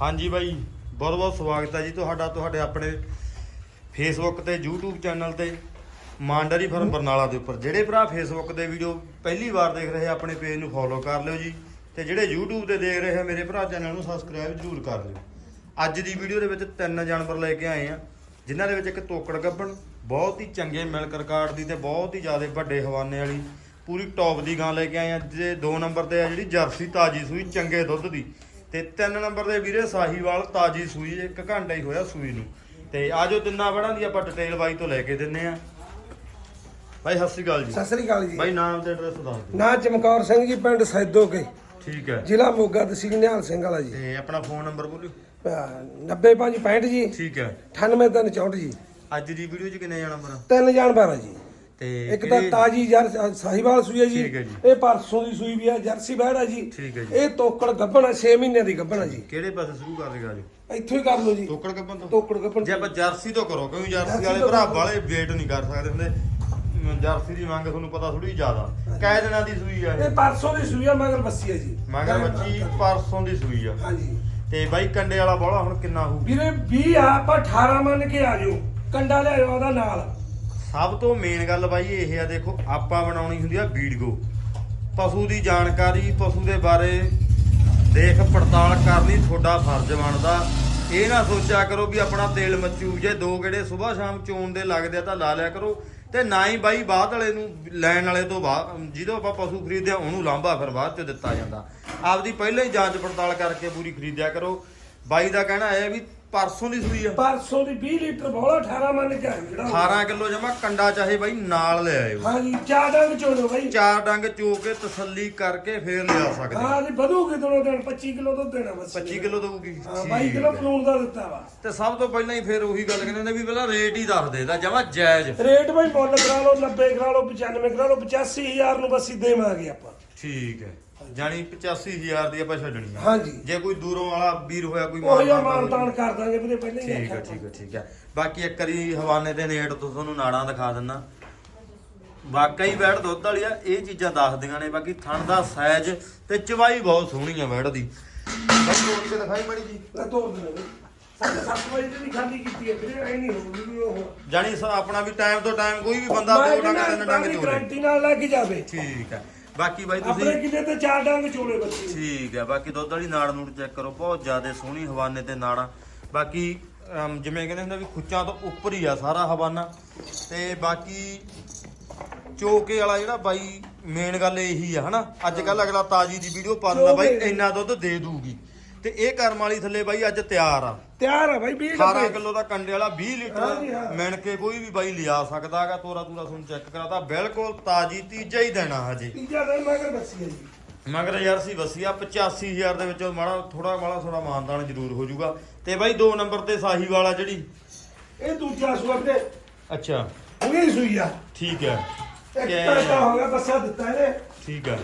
ਹਾਂਜੀ ਬਾਈ, ਬਹੁਤ ਬਹੁਤ ਸਵਾਗਤ ਹੈ ਜੀ ਤੁਹਾਡਾ, ਤੁਹਾਡੇ ਆਪਣੇ ਫੇਸਬੁੱਕ ਤੇ, YouTube ਚੈਨਲ ਤੇ ਮਾਂਡਰੀ ਫਰਮ ਬਰਨਾਲਾ ਦੇ ਉੱਪਰ। ਜਿਹੜੇ ਭਰਾ ਫੇਸਬੁੱਕ ਤੇ ਵੀਡੀਓ ਪਹਿਲੀ ਵਾਰ ਦੇਖ ਰਹੇ ਆਪਣੇ ਪੇਜ ਨੂੰ ਫੋਲੋ ਕਰ ਲਿਓ ਜੀ। ਤੇ ਜਿਹੜੇ YouTube ਤੇ ਦੇਖ ਰਹੇ ਆ, ਮੇਰੇ ਭਰਾ ਚੈਨਲ ਨੂੰ ਸਬਸਕ੍ਰਾਈਬ ਜ਼ਰੂਰ ਕਰ ਲਿਓ। ਅੱਜ ਦੀ ਵੀਡੀਓ ਦੇ ਵਿੱਚ ਤਿੰਨ ਜਾਨਵਰ ਲੈ ਕੇ ਆਏ ਆ, ਜਿਨ੍ਹਾਂ ਦੇ ਵਿੱਚ ਇੱਕ ਤੋਕੜ ਗੱਬਣ ਬਹੁਤ ਹੀ ਚੰਗੇ ਮਿਲਕ ਰਿਕਾਰਡ ਦੀ ਤੇ ਬਹੁਤ ਹੀ ਜ਼ਿਆਦਾ ਵੱਡੇ ਹਵਾਨੇ ਵਾਲੀ, ਪੂਰੀ ਟੌਪ ਦੀ ਗਾਂ ਲੈ ਕੇ ਆਏ ਆ ਜੇ 2 ਨੰਬਰ ਤੇ ਆ ਜਿਹੜੀ ਜਰਸੀ ਤਾਜੀ ਸੂਈ, ਚੰਗੇ ਦੁੱਧ ਦੀ। ਤੇ 3 ਨੰਬਰ ਦੇ ਵੀਰੇ ਸਾਹੀਵਾਲ ਤਾਜੀ ਸੂਈ ਇੱਕ ਘੰਟਾ ਹੀ ਹੋਇਆ ਸੂਈ ਨੂੰ। ਤੇ ਆਜੋ ਤਿੰਨਾਂ ਵੜਾਂ ਦੀ ਆਪਾਂ ਡਿਟੇਲ ਬਾਈ ਤੋਂ ਲੈ ਕੇ ਦਿੰਨੇ ਆ। ਬਾਈ ਸਤਿ ਸ਼੍ਰੀ ਅਕਾਲ ਜੀ। ਸਤਿ ਸ੍ਰੀ ਅਕਾਲ ਜੀ। ਬਾਈ ਨਾਮ ਤੇ ਐਡਰੈਸ ਦੱਸ ਦਿਓ। ਨਾਂ ਚਮਕੌਰ ਸਿੰਘ ਜੀ ਪਿੰਡ ਸੈਦੋ ਕੇ ਠੀਕ ਹੈ। ਜ਼ਿਲ੍ਹਾ ਮੋਗਾ ਤਹਿਸੀਲ ਨਿਹਾਲ ਸਿੰਘ ਵਾਲਾ ਜੀ। ਤੇ ਆਪਣਾ ਫੋਨ ਨੰਬਰ ਬੋਲਿਓ। 9565 ਜੀ। ਠੀਕ ਹੈ। 98364 ਜੀ। ਅੱਜ ਦੀ ਵੀਡੀਓ 'ਚ ਕਿੰਨੇ ਜਾਨਵਰ ਆ? ਤਿੰਨ ਜਾਨਵਰ ਆ ਜੀ। ਤੇ ਇੱਕ ਤਾਂ ਤਾਜੀ ਜਰ ਸਾਹੀਵਾਲ ਸੂਈ ਹੈ ਜੀ। ਠੀਕ ਹੈ ਜੀ। ਇਹ ਪਰਸੋਂ ਦੀ ਸੂਈ ਵੀ ਹੈ ਜਰਸੀ ਬੈੜ ਜੀ। ਠੀਕ ਹੈ ਜੀ। ਇਹ ਤੋਕੜ ਗੱਭਣ 6 ਮਹੀਨਿਆਂ ਦੀ ਗੱਭਣ ਆ ਜੀ। ਕਿਹੜੇ ਪਾਸੇ ਸ਼ੁਰੂ ਕਰ ਦੇਗਾ ਜੀ? ਇੱਥੋਂ ਹੀ ਕਰ ਲਓ ਜੀ। ਟੋਕੜ ਕੱਪਨ ਤੋਂ? ਤੋਕੜ ਗੱਭਣ ਜੇ ਆਪਾਂ ਜਰਸੀ ਤੋਂ ਕਰੋ ਕਿਉਂਕਿ ਜਰਸੀ ਵਾਲੇ ਭਰਾ। ਵਾਲੇ ਵੇਟ ਨਹੀਂ ਕਰ ਸਕਦੇ ਹੁੰਦੇ। ਜਰਸੀ ਦੀ ਮੰਗ ਤੁਹਾਨੂੰ ਪਤਾ ਥੋੜੀ ਜ਼ਿਆਦਾ। ਕੈ ਦਿਨਾਂ ਦੀ ਸੂਈ ਆ ਇਹ। ਇਹ ਪਰਸੋਂ ਦੀ ਸੂਈ ਆ ਮਗਰ ਬੱਸੀ ਹੈ ਜੀ। ਮਗਰ ਬੱਚੀ ਪਰਸੋਂ ਦੀ ਸੂਈ ਆ। ਹਾਂਜੀ। ਤੇ ਬਾਈ ਕੰਡੇ ਵਾਲਾ ਬੋਲਾ ਹੁਣ ਕਿੰਨਾ ਹੋਊ? ਵੀਰੇ 20 ਆ ਆਪਾਂ 18 ਮੰਨ ਕੇ ਆ ਜਾਓ। ਕੰਡਾ ਲਿਆਓ ਉਹਦਾ ਨਾਲ। ਸਭ ਤੋਂ ਮੇਨ ਗੱਲ ਬਾਈ ਇਹ ਆ, ਦੇਖੋ, ਆਪਾਂ ਬਣਾਉਣੀ ਹੁੰਦੀ ਆ ਵੀਡੀਓ ਪਸ਼ੂ ਦੀ ਜਾਣਕਾਰੀ, ਪਸ਼ੂ ਦੇ ਬਾਰੇ ਦੇਖ ਪੜਤਾਲ ਕਰਨੀ ਤੁਹਾਡਾ ਫਰਜ਼ ਬਣਦਾ। ਇਹ ਨਾ ਸੋਚਿਆ ਕਰੋ ਵੀ ਆਪਣਾ ਤੇਲ ਮੱਚੂ ਜੇ, ਦੋ ਗੇੜੇ ਸਵੇਰ ਸ਼ਾਮ ਚੋਣ ਦੇ ਲੱਗਦੇ ਆ ਤਾਂ ਲਾ ਲਿਆ ਕਰੋ। ਤੇ ਨਾ ਹੀ ਬਾਈ ਬਾਅਦ ਵਾਲੇ ਨੂੰ ਲੈਣ ਵਾਲੇ ਤੋਂ ਬਾਅਦ ਜਦੋਂ ਆਪਾਂ ਪਸ਼ੂ ਖਰੀਦਦੇ ਆ ਉਹਨੂੰ ਲਾਂਭਾ ਫਿਰ ਬਾਅਦ ਚ ਦਿੱਤਾ ਜਾਂਦਾ। ਆਪਦੀ ਪਹਿਲਾਂ ਹੀ ਜਾਂਚ ਪੜਤਾਲ ਕਰਕੇ ਪੂਰੀ ਖਰੀਦਿਆ ਕਰੋ। ਬਾਈ ਦਾ ਕਹਿਣਾ ਇਹ ਹੈ ਵੀ ਪਰਸੋਂ ਦੀ ਸੂਈ ਆ। ਪਰਸੋਂ ਦੀ 20 ਲੀਟਰ ਬੋਲਾ 18 ਮੰਨ ਕੇ ਜਿਹੜਾ 18 ਕਿਲੋ ਜਮਾ ਕੰਡਾ ਚਾਹੇ ਬਾਈ ਨਾਲ ਲੈ ਆਇਓ। ਹਾਂਜੀ ਚਾਦਾਂ ਵਿੱਚੋਂ ਲੋ ਬਾਈ। ਚਾਰ ਡੰਗ ਚੋ ਕੇ ਤਸੱਲੀ ਕਰਕੇ ਫੇਰ ਲਿਆ ਸਕਦੇ। ਹਾਂ ਜੀ ਵਧੂਗੀ ਦੋਨੋਂ ਦਿਨ 25 ਕਿਲੋ ਦੁੱਧ ਦੇਣਾ ਬਸ। 25 ਕਿਲੋ ਦਊਗੀ। ਹਾਂ 22 ਕਿਲੋ ਪਲੂਣ ਦਾ ਦਿੱਤਾ ਵਾ। ਤੇ ਸਭ ਤੋਂ ਪਹਿਲਾਂ ਹੀ ਫੇਰ ਉਹੀ ਗੱਲ ਕਹਿੰਦੇ ਨੇ ਵੀ ਪਹਿਲਾਂ ਰੇਟ ਹੀ ਦੱਸ ਦੇ ਤਾਂ ਜਮਾ ਜਾਇਜ਼। ਰੇਟ ਬਾਈ ਮੁੱਲ ਕਰਾ ਲਓ 90 ਕਰਾ ਲਓ 95 ਕਰਾ ਲਓ 85000 ਨੂੰ ਬਸ ਹੀ ਦੇਵਾਂਗੇ ਆਪਾਂ। ਠੀਕ ਹੈ। ਜਾਨੀ 85000 ਦੀ ਆਪਾਂ ਛੱਡਣੀ ਆ। ਹਾਂਜੀ। ਜੇ ਕੋਈ ਦੂਰੋਂ ਵਾਲਾ ਵੀਰ ਹੋਇਆ ਕੋਈ ਉਹ ਜਿਹਾ ਮਾਨਤਾਨ ਕਰ ਦਾਂਗੇ ਵੀਰੇ ਪਹਿਲਾਂ ਹੀ ਠੀਕ ਹੈ ਠੀਕ ਹੈ ਠੀਕ ਹੈ। ਬਾਕੀ ਇੱਕ ਵਾਰੀ ਹਵਾਨੇ ਤੇ ਨੇੜ ਤੋਂ ਤੁਹਾਨੂੰ ਨਾੜਾਂ ਦਿਖਾ ਦਿੰਨਾ। ਵਾਕਈ ਬੈੜ ਦੁੱਧ ਵਾਲੀ ਆ ਇਹ ਚੀਜ਼ਾਂ ਦੱਸਦੀਆਂ ਨੇ। ਬਾਕੀ ਥਣ ਦਾ ਸਾਈਜ਼ ਤੇ ਚਵਾਈ ਬਹੁਤ ਸੋਹਣੀ ਆ ਬੈੜ ਦੀ। ਤੋੜ ਕੇ ਦਿਖਾਈ ਮੜੀ ਜੀ। ਤੋੜ ਬਈ ਸਾਡੇ 7 ਵਜੇ ਤੇ ਖਾਲੀ ਕੀਤੀ ਹੈ ਵੀਰੇ ਐ ਨਹੀਂ ਹੋਊਗੀ ਉਹ। ਜਾਨੀ ਆਪਣਾ ਵੀ ਟਾਈਮ ਤੋਂ ਟਾਈਮ ਕੋਈ ਵੀ ਬੰਦਾ ਦੋ ਡੰਗ ਤਿੰਨ ਡੰਗ ਚੋਲੇ ਗਾਰੰਟੀ ਨਾਲ ਲੈ ਕੇ ਜਾਵੇ। ਠੀਕ ਹੈ। ਬਾਕੀ ਬਾਈ ਆਪਣੇ ਤੁਸੀਂ ਕਿਲੇ ਤੇ ਚਾਰ ਡੰਗ ਚੋਲੇ ਬੱਚੇ। ਠੀਕ ਹੈ ਬਾਕੀ ਦੁੱਧ ਵਾਲੀ ਨਾੜ ਨੂੜ ਚੈੱਕ ਕਰੋ ਬਹੁਤ ਜ਼ਿਆਦਾ ਸੋਹਣੀ ਹਵਾਨੇ ਤੇ ਨਾੜਾਂ। ਬਾਕੀ ਅਮ, ਜਿਵੇਂ ਕਹਿੰਦੇ ਹੁੰਦੇ ਵੀ ਖੁੱਚਾਂ ਤੋਂ ਉੱਪਰ ਹੀ ਆ ਸਾਰਾ ਹਵਾਨਾ। ਤੇ ਬਾਕੀ ਚੋਕੇ ਵਾਲਾ ਜਿਹੜਾ ਬਾਈ ਮੇਨ ਗੱਲ ਇਹੀ ਆ ਹਨਾ? ਅੱਜ ਕੱਲ ਅਗਲਾ ਤਾਜੀ ਦੀ ਵੀਡੀਓ ਪਾ ਦਿੰਦਾ ਬਾਈ ਚੋਕੇ। ਇੰਨਾ ਦੁੱਧ ਦੇ ਦੂਗੀ। ਤੇ ਇਹ ਕਰਮ ਵਾਲੀ ਥੱਲੇ ਬਾਈ ਅੱਜ ਤਿਆਰ ਆ। ਤਿਆਰ ਆ ਬਾਈ 20 18 ਡੱਬੇ ਕਿਲੋ ਦਾ ਕੰਡੇ ਵਾਲਾ 20 ਹਾਂਜੀ, ਹਾਂ। ਲੀਟਰ ਮਿਣ ਕੇ ਕੋਈ ਵੀ ਬਾਈ ਲਿਆ ਸਕਦਾ ਹੈਗਾ ਤੋਰਾ ਤੂਰਾ ਤੁਹਾਨੂੰ ਚੈੱਕ ਕਰਾਤਾ। ਬਿਲਕੁਲ ਤਾਜੀ ਤੀਜਾ ਹੀ ਦੇਣਾ ਹਜੇ। ਤੀਜਾ ਦਿਨ ਮਗਰ ਬੱਸੀ ਹੈ ਜੀ। ਮਗਰ ਯਾਰ ਸੀ ਵਸੀਆ 85000 ਦੇ ਵਿੱਚੋਂ ਮਾੜਾ ਥੋੜਾ ਮਾੜਾ ਥੋੜਾ ਮਾਨਦਾਨ ਜ਼ਰੂਰ ਹੋ ਜਾਊਗਾ। ਤੇ ਬਾਈ 2 ਨੰਬਰ ਤੇ ਸਾਹੀ ਵਾਲਾ ਜਿਹੜੀ। ਇਹ ਦੂਜਾ ਸੂਆ ਵੀਰੇ। ਅੱਛਾ। ਉਹੀ ਸੂਈ ਆ। ਠੀਕ ਹੈ। ਇੱਕ ਕਿ- ਤਾਂ ਹੋ ਗਿਆ ਬੱਸਾ ਦਿੱਤਾ ਇਹਨੇ। ਠੀਕ ਹੈ।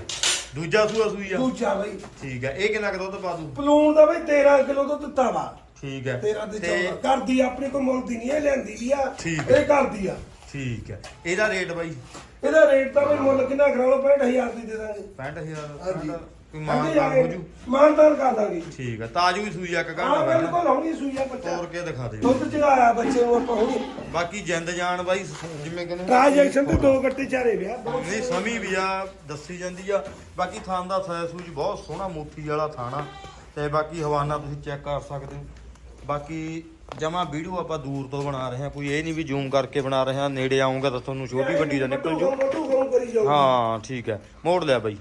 ਦੂਜਾ ਸੂਆ ਸੂਈ ਆ। ਦੂਜਾ ਬਾਈ। ਠੀਕ ਹੈ। ਇਹ ਕਿੰਨਾ ਕੁ ਦੁੱਧ ਪਾ ਦੂ ਪਲੂਣ ਦਾ ਬਈ 13 ਕਿਲੋ ਤੋਂ ਦਿੱਤਾ ਵਾ। ਠੀਕ ਹੈ। 13 ਦੇ ਤੇ 14 ਕਰਦੀ ਆ, ਆਪਣੀ ਕੋਈ ਮੁੱਲ ਦੀ ਨਹੀਂ ਇਹ ਲੈਂਦੀ ਵੀ ਆ ਠੀਕ ਹੈ। ਇਹ ਕਰਦੀ ਆ। ਠੀਕ ਹੈ। ਇਹਦਾ ਰੇਟ ਬਾਈ? ਇਹਦਾ ਰੇਟ ਤਾਂ ਬਈ ਮੁੱਲ ਕਿੰਨਾ ਕਰਾ ਲਓ 65000 ਦੀ ਦੇ ਦਾਂਗੇ। 65000 ਹਾਂਜੀ। ਕੋਈ ਮਾਨਦਾਨ ਹੋ ਜੂ। ਮਾਨਦਾਨ ਕਰ ਦਾਂਗੇ। ਠੀਕ ਹੈ। ਤਾਜੂ ਹੀ ਸੂਈ ਆ ਇੱਕ ਹਾਂ ਘੰਟਾ ਬਿਲਕੁਲ ਹੋਣੀ ਸੂਈਆ ਬੱਚਾ। ਤੋੜ ਕੇ ਦਿਖਾ ਦੇ ਦੁੱਧ ਚੜਾਇਆ ਬੱਚੇ ਨੂੰ ਆਪਾਂ ਹੁਣੀ। ਬਾਕੀ ਜਿੰਦ ਜਾਨ ਬਾਈ ਜਿਵੇਂ ਕਹਿੰਦੇ ਨੇ- ਟ੍ਰਾਂਜੈਕਸ਼ਨ ਤੇ ਦੋ ਗੱਟੇ ਚਾਰੇ ਵਿਆ ਨਹੀਂ ਸਮੀ ਵੀ ਆ ਦੱਸੀ ਜਾਂਦੀ ਆ। ਬਾਕੀ ਥਾਂ ਦਾ ਸਾਇਜ਼ ਸੂਜ ਬਹੁਤ ਸੋਹਣਾ ਮੋਠੀ ਵਾਲਾ ਥਾਣਾ। ਤੇ ਬਾਕੀ ਹਵਾਨਾ ਤੁਸੀਂ ਚੈੱਕ ਕਰ ਸਕਦੇ ਹੋ। ਬਾਕੀ ਜਮਾ ਵੀਡੀਓ ਆਪਾਂ ਦੂਰ ਤੋਂ ਬਣਾ ਰਹੇ ਹਾਂ ਕੋਈ ਇਹ ਨਹੀਂ ਵੀ ਜ਼ੂਮ ਕਰਕੇ ਬਣਾ ਰਹੇ ਹਾਂ ਨੇੜੇ ਆਉਂਗਾ ਤਾਂ ਤੁਹਾਨੂੰ ਛੋਟੀ ਵੱਡੀ ਦਾ ਨਿਕਲ ਜੂ। ਹਾਂ ਠੀਕ ਹੈ ਮੋੜ ਲਿਆ ਬਾਈ।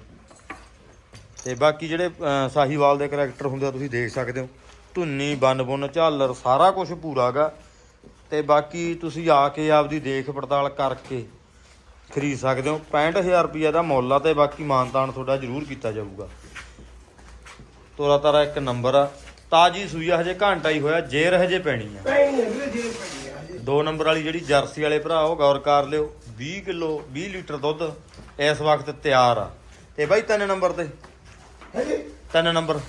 ਤੇ ਬਾਕੀ ਜਿਹੜੇ ਸਾਹੀਵਾਲ ਦੇ ਕਰੈਕਟਰ ਹੁੰਦੇ ਆ ਤੁਸੀਂ ਦੇਖ ਸਕਦੇ ਹੋ। ਧੁੰਨੀ ਬੰਨ ਬੁੰਨ ਝਾਲਰ ਸਾਰਾ ਕੁਝ ਪੂਰਾਗਾ। ਤੇ ਬਾਕੀ ਤੁਸੀਂ ਆ ਕੇ ਆਪਦੀ ਦੇਖ ਪੜਤਾਲ ਕਰਕੇ ਖਰੀਦ ਸਕਦੇ ਹੋ। 65000 ਰੁਪਏ ਦਾ ਮੁੱਲ ਆ ਤੇ ਬਾਕੀ ਮਾਨਤਾਨ ਤੁਹਾਡਾ ਜ਼ਰੂਰ ਕੀਤਾ ਜਾਊਗਾ। ਤੋਰਾ ਤਾਰਾ ਇੱਕ ਨੰਬਰ ਆ। ਤਾਜੀ ਸੂਈ ਆ ਹਜੇ ਘੰਟਾ ਹੀ ਹੋਇਆ ਜੇਰ ਹਜੇ ਪੈਣੀ ਆ। ਪੈਣੀ ਹੈ ਵੀਰੇ ਜੇਲ੍ਹ ਪੈਣੀ ਹੈ ਹਜੇ। ਦੋ ਨੰਬਰ ਵਾਲੀ ਜਿਹੜੀ ਜਰਸੀ ਵਾਲੇ ਭਰਾ ਉਹ ਗੌਰ ਕਰ ਲਿਓ 20 ਕਿਲੋ 20 ਲੀਟਰ ਦੁੱਧ ਇਸ ਵਕਤ ਤਿਆਰ ਆ। ਤੇ ਬਾਈ ਤਿੰਨ ਨੰਬਰ ਤੇ ਹੈਜੀ? ਤਿੰਨ ਨੰਬਰ।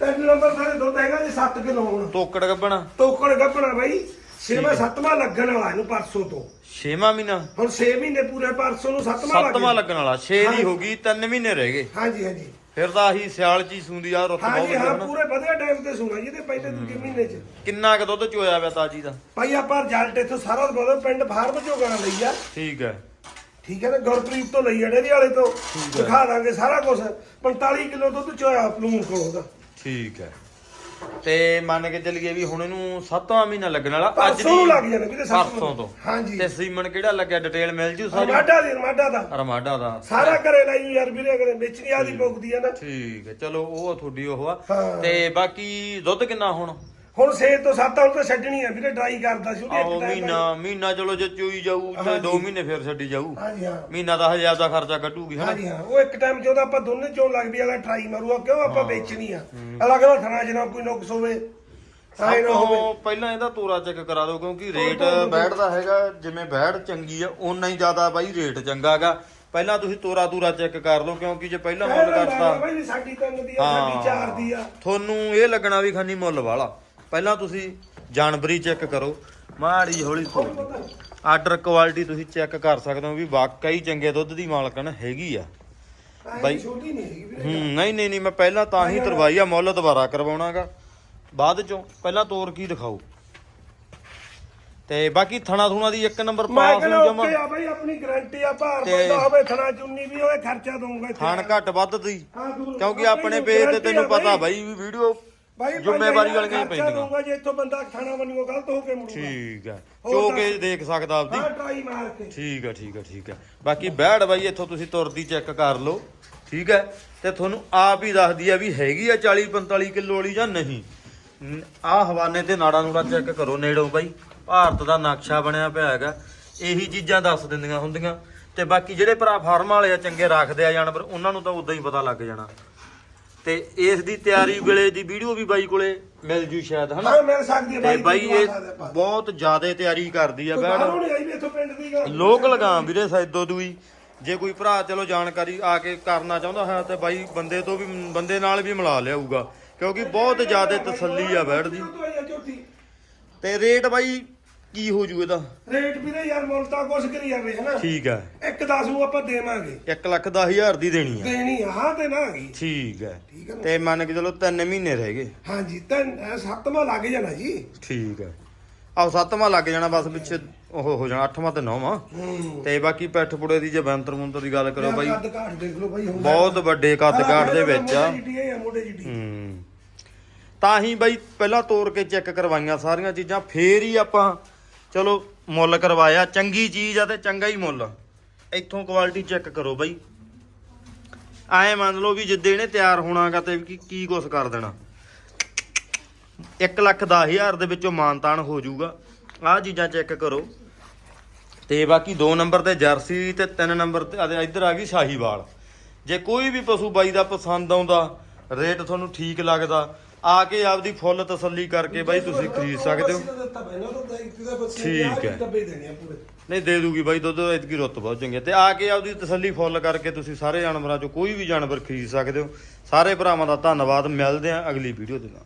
ਤਿੰਨ ਨੰਬਰ ਸਾਰੇ ਦੁੱਧ ਹੈਗਾ ਜੀ 7 ਕਿਲੋ ਹੁਣ। ਤੋਕੜ ਗੱਬਣਾ ਤੋਕੜ ਗੱਪਣਾ ਬਾਈ। ਛੇਵਾਂ ਸੱਤਵਾਂ ਲੱਗਣ ਵਾਲਾ ਇਹਨੂੰ ਪਰਸੋਂ ਤੋਂ। 6ਵਾਂ ਮਹੀਨਾ? ਹੁਣ 6 ਮਹੀਨੇ ਪੂਰੇ ਪਰਸੋਂ ਨੂੰ ਸੱਤਵਾਂ ਲੱਗ ਸੱਤਵਾਂ ਲੱਗਣ ਵਾਲਾ 6 ਦੀ ਹੋ ਗਈ 3 ਮਹੀਨੇ ਰਹਿ ਗਏ। ਹਾਂਜੀ ਹਾਂਜੀ। ਫਿਰ ਤਾਂ ਆਹੀ ਸਿਆਲ ਚ ਹੀ ਸੂੰਦੀ ਆ ਰੁੱਤ ਹਾਂ ਬਹੁਤ ਜੀ ਵਧੀਆ ਹਾਂ ਪੂਰੇ ਵਧੀਆ ਟਾਈਮ ਤੇ ਸੁਣਾ ਜੀ ਤੇ ਪਹਿਲੇ ਦੂਜੇ ਮਹੀਨੇ ਚ। ਕਿੰਨਾ ਕੁ ਦੁੱਧ ਚੋਇਆ ਪਿਆ ਤਾਜੀ ਦਾ? ਭਾਈ ਆਪਾਂ ਰਿਜ਼ਲਟ ਇੱਥੋਂ ਸਾਰਾ ਬੋਲੋ ਪਿੰਡ ਫਾਰਮ ਚੋਂ ਗਾਂ ਲਈ ਆ। ਠੀਕ ਹੈ। ਠੀਕ ਹੈ ਨਾ ਗੁਰਪ੍ਰੀਤ ਤੋਂ ਲਈ ਆ ਡੇਰੀ ਵਾਲੇ ਤੋਂ। ਦਿਖਾ ਦਾਂਗੇ ਸਾਰਾ ਕੁਝ 45 ਕਿਲੋ ਦੁੱਧ ਚੋਇਆ ਪਲੂਨ ਕੋਲ ਦਾ ਠੀਕ ਹੈ। ਤੇ ਮੰਨ ਕੇ ਚੱਲੀਏ ਵੀ ਹੁਣ ਇਹਨੂੰ 7ਵਾਂ ਮਹੀਨਾ ਲੱਗਣ ਵਾਲਾ ਪਰਸੋਂ ਨੂੰ ਲੱਗ ਜਾਣਾ ਵੀਰੇ ਸੱਤ ਪਰਸੋਂ ਤੋਂ। ਹਾਂਜੀ। ਤੇ ਸੀਮਨ ਕਿਹੜਾ ਲੱਗਿਆ? ਡਿਟੇਲ ਮਿਲ ਜੂ ਸਾਰੀ? ਰਮਾਡਾ ਦੀ ਰਮਾਡਾ ਦਾ। ਰਮਾਡਾ ਦਾ। ਸਾਰਾ ਘਰੇ ਲਈ ਯਾਰ ਵੀਰੇ ਅਗਲੇ ਵੇਚਣੀ ਆਦੀ ਪੁੱਗਦੀ ਆ ਨਾ। ਠੀਕ ਹੈ ਚਲੋ ਉਹ ਤੁਹਾਡੀ ਉਹ ਆ। ਹਾਂ। ਤੇ ਬਾਕੀ ਦੁੱਧ ਕਿੰਨਾ ਹੁਣ? ਹੁਣ 6 ਤੋਂ 7 ਹੁਣ ਤਾਂ ਛੱਡਣੀ ਆ ਵੀਰੇ ਡਰਾਈ ਕਰਦਾ ਸੀ ਉਹਨੇ ਆਹੋ ਇੱਕ ਟਾਈਮ ਮਹੀਨਾ ਮਹੀਨਾ ਚਲੋ ਜੇ ਚੋਈ ਜਾਊ ਤੇ 2 ਮਹੀਨੇ ਫਿਰ ਛੱਡੀ ਜਾਊ। ਹਾਂਜੀ ਹਾਂ। ਮਹੀਨਾ ਦਾ ਹਜ਼ਾਰ ਦਾ ਖਰਚਾ ਕੱਟੂਗੀ ਹਨਾ ਹਾਂਜੀ ਹਾਂ। ਉਹ ਇੱਕ ਟਾਈਮ ਚਾਹੁੰਦਾ ਆਪਾਂ ਦੋਨੇ ਚੋਂ ਲੱਗ ਵੀ ਵਾਲਾ ਟਰਾਈ ਮਾਰੂਗਾ ਕਿਉਂ ਆਪਾਂ ਵੇਚਣੀ ਆ? ਅਲੱਗ ਅਲੱਗ ਥਾਂ ਜਨਾ ਕੋਈ ਨੁਕਸ ਹੋਵੇ ਆਏ ਨਾ ਹੋਵੇ। ਉਹ ਪਹਿਲਾਂ ਇਹਦਾ ਤੋਰਾ ਚੈੱਕ ਕਰਾ ਦਿਓ ਕਿਉਂਕਿ ਰੇਟ ਬੈਠਦਾ ਹੈਗਾ ਜਿਵੇਂ ਬੈਠ ਚੰਗੀ ਆ ਓਨਾ ਹੀ ਜ਼ਿਆਦਾ ਬਾਈ ਰੇਟ ਚੰਗਾਗਾ ਪਹਿਲਾਂ ਤੁਸੀਂ ਤੋਰਾ ਤੂਰਾ ਚੈੱਕ ਕਰ ਲਓ ਕਿਉਂਕਿ ਜੇ ਪਹਿਲਾਂ ਮੁੱਲ ਕਰਤਾ ਬਾਈ ਵੀ ਸਾਡੀ ਤਿੰਨ ਦੀ ਆ ਸਾਡੀ ਚਾਰ ਦੀ ਆ। ਤੁਹਾਨੂੰ ਇਹ ਲੱਗਣਾ ਵੀ ਖਾਨੀ ਮੁੱਲ ਵਾਲਾ। ਪਹਿਲਾਂ ਤੁਸੀਂ ਜਾਨਵਰੀ ਚੈੱਕ ਕਰੋ। ਮਾੜੀ ਹੌਲੀ ਆਰਡਰ ਕੁਆਲਿਟੀ ਤੁਸੀਂ ਚੈੱਕ ਕਰ ਸਕਦੇ ਹੋ ਵੀ ਵਾਕਈ ਚੰਗੇ ਦੁੱਧ ਦੀ ਮਾਲਕਣ ਹੈਗੀ ਆ। ਬਾਈ ਛੋਟੀ ਨਹੀਂ ਹੈਗੀ ਵੀਰੇ। ਹੂੰ ਨਹੀਂ ਨਹੀਂ ਨਹੀਂ ਮੈਂ ਪਹਿਲਾਂ ਤਾਂ ਹੀ ਤਰਵਾਈ ਆ ਮੁੱਲ ਦੁਬਾਰਾ ਕਰਵਾਉਣਾਗਾ। ਬਾਅਦ ਚੋਂ ਪਹਿਲਾਂ ਤੋਰ ਕੀ ਦਿਖਾਓ। ਤੇ ਬਾਕੀ ਥਣਾ ਥੁਣਾ ਦੀ ਇੱਕ ਨੰਬਰ ਮੈਂ ਪਾਸ ਹੋ ਜਮਾ ਓਕੇ ਆ ਬਾਈ ਆਪਣੀ ਗਾਰੰਟੀ ਆ ਭਾਰ ਪੈਂਦਾ ਹੋਵੇ ਥਣਾ ਚੁੰਨੀ ਵੀ ਹੋਵੇ ਖਰਚਾ ਦਊਂਗਾ ਥਣ ਘੱਟ ਵੱਧ ਦੀ। ਕਿਉਂਕਿ ਆਪਣੀ ਪੇਜ ਤੇ ਤੈਨੂੰ ਪਤਾ ਬਾਈ। ਬਾਈ ਵੀ ਵੀਡੀਓ ਬਾਈ ਜ਼ਿੰਮੇਵਾਰੀ ਵਾਲੀਆਂ ਹੀ ਪੈਂਦੀਆਂ। ਦਊਂਗਾ ਜੇ ਇੱਥੋਂ ਬੰਦਾ ਖਾਣਾ ਬਣੂਗਾ ਗਲਤ ਹੋ ਕੇ ਮੁੜੂਗਾ। ਠੀਕ ਹੈ। ਚੋ। ਕੇ ਦੇਖ ਸਕਦਾ ਆਪਦੀ। ਹਾਂ ਟਰਾਈ ਮਾਰ ਕੇ। ਠੀਕ ਹੈ ਠੀਕ ਹੈ ਠੀਕ ਹੈ। ਬਾਕੀ ਬੈੜ ਬਾਈ ਇੱਥੋਂ ਤੁਸੀਂ ਤੁਰਦੀ ਚੈੱਕ ਕਰ ਲਓ। ਠੀਕ ਹੈ? ਤੇ ਤੁਹਾਨੂੰ ਆਪ ਹੀ ਦੱਸਦੀ ਆ ਵੀ ਹੈਗੀ ਆ 40 45 ਕਿਲੋ ਵਾਲੀ ਜਾਂ ਨਹੀਂ। ਆ ਹਵਾਨੇ ਤੇ ਨਾੜਾ ਨੂੜਾ ਚੈੱਕ ਕਰੋ ਨੇੜੋਂ ਬਾਈ। ਭਾਰਤ ਦਾ ਨਕਸ਼ਾ ਬਣਿਆ ਪਿਆ ਹੈਗਾ। ਇਹੀ ਚੀਜ਼ਾਂ ਦੱਸ ਦਿੰਦੀਆਂ ਹੁੰਦੀਆਂ। ਤੇ ਬਾਕੀ ਜਿਹੜੇ ਭਰਾ ਫਾਰਮ ਵਾਲੇ ਆ ਚੰਗੇ ਰੱਖਦੇ ਆ ਜਾਨਵਰ ਉਹਨਾਂ ਨੂੰ ਤਾਂ ਉਦਾਂ ਹੀ ਪਤਾ ਲੱਗ ਜਾਣਾ। ਤੇ ਇਸ ਦੀ ਤਿਆਰੀ ਵੇਲੇ ਦੀ ਵੀਡੀਓ ਵੀ ਬਾਈ ਕੋਲੇ ਮਿਲ ਜੂ ਸ਼ਾਇਦ ਹਨਾ? ਹਾਂ ਮਿਲ ਸਕਦੀ ਹੈ ਤੇ ਬਾਈ ਬਾਈ ਇਹ। ਬਹੁਤ ਜ਼ਿਆਦਾ ਤਿਆਰੀ ਕਰਦੀ ਆ ਬਾਹਰੋਂ ਨਹੀਂ ਆਈ ਵੀ ਇੱਥੋਂ ਪਿੰਡ ਦੀ ਗੱਲ। ਲੋਕ ਲਗਾਮ ਵੀਰੇ ਸੈਦੋ ਦੂਈ ਜੇ ਕੋਈ ਭਰਾ ਚਲੋ ਜਾਣਕਾਰੀ ਆ ਕੇ ਕਰਨਾ ਚਾਹੁੰਦਾ ਹੈ ਤੇ ਬਾਈ ਬੰਦੇ ਤੋਂ ਵੀ ਬੰਦੇ ਨਾਲ ਵੀ ਮਿਲਾ ਲਿਆਊਗਾ। ਕਿਉਂਕਿ ਬਹੁਤ ਜ਼ਿਆਦਾ ਤਸੱਲੀ ਆ ਬੈਠ ਦੀ। ਤੇ ਰੇਟ ਬਾਈ ਕੀ ਹੋ ਜੂ ਇਹਦਾ? ਰੇਟ ਵੀਰੇ ਯਾਰ ਮੁੱਲ ਤਾਂ ਕੁਛ ਕਰੀ ਜਾਵੇ ਹਨਾ। ਠੀਕ ਹੈ ਇੱਕ 10 ਨੂੰ ਆਪਾਂ ਦੇਵਾਂਗੇ। 1 ਲੱਖ ਦਸ ਹਜ਼ਾਰ ਦੀ ਦੇਣੀ ਆ। ਦੇਣੀ ਆ, ਹਾਂ ਤੇ ਨਾ ਹੈਗੀ ਠੀਕ ਹੈ ਠੀਕ ਨਾ? ਤੇ ਮੰਨ ਕੇ ਚਲੋ 3 ਮਹੀਨੇ ਰਹਿ ਗਏ। ਹਾਂਜੀ ਤਾਂ ਇਹ ਸੱਤਵਾਂ ਲੱਗ ਜਾਣਾ ਜੀ। ਠੀਕ ਹੈ ਆਹ ਸੱਤਵਾਂ ਲੱਗ ਜਾਣਾ ਬਸ ਪਿੱਛੇ ਉਹ ਹੋ ਜਾਣਾ ਅੱਠਵਾਂ ਤੇ ਨੌਵਾਂ। ਹੂੰ। ਤੇ ਬਾਕੀ ਪੈਠ ਪੁੜੇ ਦੀ ਜੇ ਬੰਤਰ ਮੁੰਤਰ ਦੀ ਗੱਲ ਕਰੋ ਬਾਈ। ਕੱਦ ਕਾਠ ਦੇਖ ਲਓ ਬਾਈ ਹੁੰਦਾ ਬਹੁਤ ਵੱਡੇ ਕੱਦ ਕਾਠ ਦੇ ਵਿੱਚ ਆ। ਆ ਮੋਢੇ ਹੂੰ। ਤਾਂ ਹੀ ਬਾਈ ਪਹਿਲਾਂ ਤੋੜ ਕੇ ਚੈੱਕ ਕਰਵਾਈਆਂ ਸਾਰੀਆਂ ਚੀਜ਼ਾਂ ਫੇਰ ਹੀ ਆਪਾਂ ਚਲੋ ਮੁੱਲ ਕਰਵਾਇਆ, ਚੰਗੀ ਚੀਜ਼ ਆ ਤੇ ਚੰਗਾ ਹੀ ਮੁੱਲ। ਇੱਥੋਂ ਕੁਆਲਿਟੀ ਚੈੱਕ ਕਰੋ ਬਾਈ। ਐ ਮੰਨ ਲਓ ਵੀ ਜਿੱਦੇ ਇਹਨੇ ਤਿਆਰ ਹੋਣਾਗਾ ਤੇ ਕੀ ਕੀ ਕੁਛ ਕਰ ਦੇਣਾ। 1 ਲੱਖ ਦਸ ਹਜ਼ਾਰ ਦੇ ਵਿੱਚੋਂ ਮਾਨਤਾਨ ਹੋ ਜਾਊਗਾ। ਆਹ ਚੀਜ਼ਾਂ ਚੈੱਕ ਕਰੋ। ਤੇ ਬਾਕੀ 2 ਨੰਬਰ ਤੇ ਜਰਸੀ ਤੇ 3 ਨੰਬਰ ਤੇ ਇੱਧਰ ਆ ਗਈ ਸ਼ਾਹੀਵਾਲ। ਜੇ ਕੋਈ ਵੀ ਪਸ਼ੂ ਬਾਈ ਦਾ ਪਸੰਦ ਆਉਂਦਾ, ਰੇਟ ਤੁਹਾਨੂੰ ਠੀਕ ਲੱਗਦਾ ਆ ਕੇ ਆਪਦੀ ਫੁੱਲ ਤਸੱਲੀ ਕਰਕੇ ਬਾਈ ਤੁਸੀਂ ਖਰੀਦ ਸਕਦੇ ਹੋ। ਠੀਕ ਹੈ। ਨਹੀਂ, ਦੇ ਦੂਗੀ ਬਾਈ, ਦੁੱਧ ਇਤਕੀ ਰੁੱਤ ਬਹੁਤ ਚੰਗੀ ਹੈ। ਤੇ ਆ ਕੇ ਆਪਦੀ ਤਸੱਲੀ ਫੁੱਲ ਕਰਕੇ ਤੁਸੀਂ ਸਾਰੇ ਜਾਨਵਰਾਂ ਚੋਂ ਕੋਈ ਵੀ ਜਾਨਵਰ ਖਰੀਦ ਸਕਦੇ ਹੋ। ਸਾਰੇ ਭਰਾਵਾਂ ਦਾ ਧੰਨਵਾਦ, ਮਿਲਦੇ ਆ ਅਗਲੀ ਵੀਡੀਓ ਦੇ ਨਾਲ।